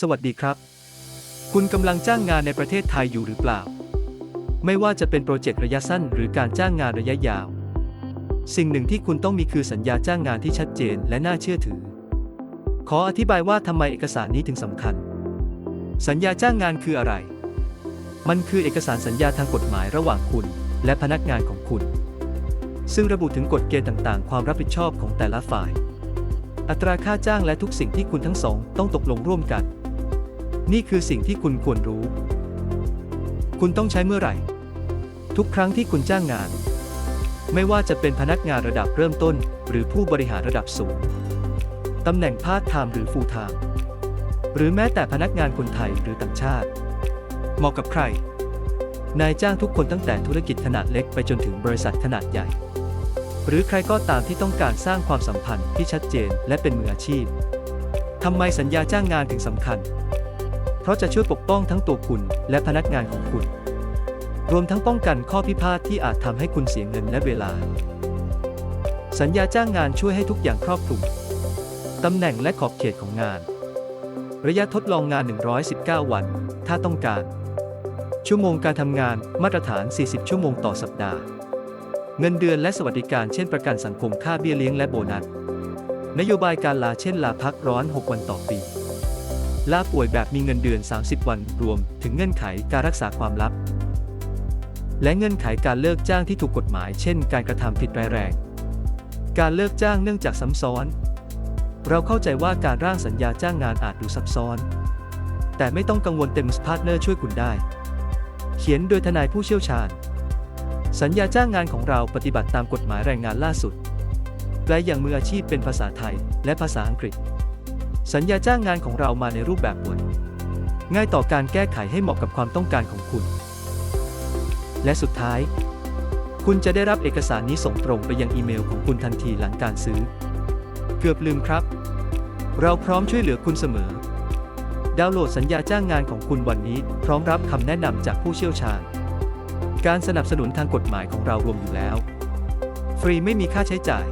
สวัสดีครับ คุณกำลังจ้างงานในประเทศไทยอยู่หรือเปล่า ไม่ว่าจะเป็นโปรเจกต์ระยะสั้นหรือการจ้างงานระยะยาว สิ่งหนึ่งที่คุณต้องมีคือสัญญาจ้างงานที่ชัดเจนและน่าเชื่อถือ ขออธิบายว่าทำไมเอกสารนี้ถึงสำคัญ สัญญาจ้างงานคืออะไร มันคือเอกสารสัญญาทางกฎหมายระหว่างคุณ และพนักงานของคุณ ซึ่งระบุถึงกฎเกณฑ์ต่างๆ ความรับผิดชอบของแต่ละฝ่าย อัตราค่าจ้างและทุกสิ่งที่คุณทั้งสองต้องตกลงร่วมกัน นี่คือสิ่งที่คุณควรรู้ คุณต้องใช้เมื่อไหร่ ทุกครั้งที่คุณจ้างงาน ไม่ว่าจะเป็นพนักงานระดับเริ่มต้น หรือผู้บริหารระดับสูง ตำแหน่งพาร์ทไทม์หรือฟูลไทม์หรือแม้แต่พนักงานคนไทยหรือต่างชาติ เหมาะกับใคร นายจ้างทุกคนตั้งแต่ธุรกิจขนาดเล็กไปจนถึงบริษัทขนาดใหญ่ หรือใครก็ตามที่ต้องการสร้างความสัมพันธ์ที่ชัดเจนและเป็นมืออาชีพทำไมสัญญาจ้างงานถึงสำคัญ เพราะจะช่วยปกป้องทั้งตัวคุณและพนักงานของคุณ รวมทั้งป้องกันข้อพิพาทที่อาจทำให้คุณเสียเงินและเวลา สัญญาจ้างงานช่วยให้ทุกอย่างครอบคลุมตำแหน่งและขอบเขตของงาน ระยะทดลองงาน 119 วัน ถ้าต้องการ ชั่วโมงการทำงานมาตรฐาน 40 ชั่วโมงต่อสัปดาห์ เงินเดือนและสวัสดิการเช่นประกันสังคมค่าเบี้ยเลี้ยงและโบนัส นโยบายการลาเช่นลาพักร้อน 6 วันต่อปี ลาป่วยแบบมีเงินเดือน 30 วัน รวมถึงเงื่อนไขการรักษาความลับ และเงื่อนไขการเลิกจ้างที่ถูกกฎหมาย เช่น การกระทำผิดร้ายแรง การเลิกจ้างเนื่องจากซ้ำซ้อน เราเข้าใจว่าการร่างสัญญาจ้างงานอาจดูซับซ้อน แต่ไม่ต้องกังวลเต็มสพาร์ทเนอร์ช่วยคุณได้ เขียนโดยทนายผู้เชี่ยวชาญ สัญญาจ้างงานของเราปฏิบัติตามกฎหมายแรงงานล่าสุดแปลอย่างมืออาชีพเป็นภาษาไทยและภาษาอังกฤษ สัญญาจ้างงานของเรามาในรูปแบบบทง่ายต่อการแก้ไขให้เหมาะกับความต้องการของคุณ และสุดท้าย คุณจะได้รับเอกสารนี้ส่งตรงไปยังอีเมลของคุณทันทีหลังการซื้อ เกือบลืมครับ เราพร้อมช่วยเหลือคุณเสมอ ดาวน์โหลดสัญญาจ้างงานของคุณวันนี้ พร้อมรับคำแนะนำจากผู้เชี่ยวชาญ การสนับสนุนทางกฎหมายของเรารวมอยู่แล้ว ฟรีไม่มีค่าใช้จ่าย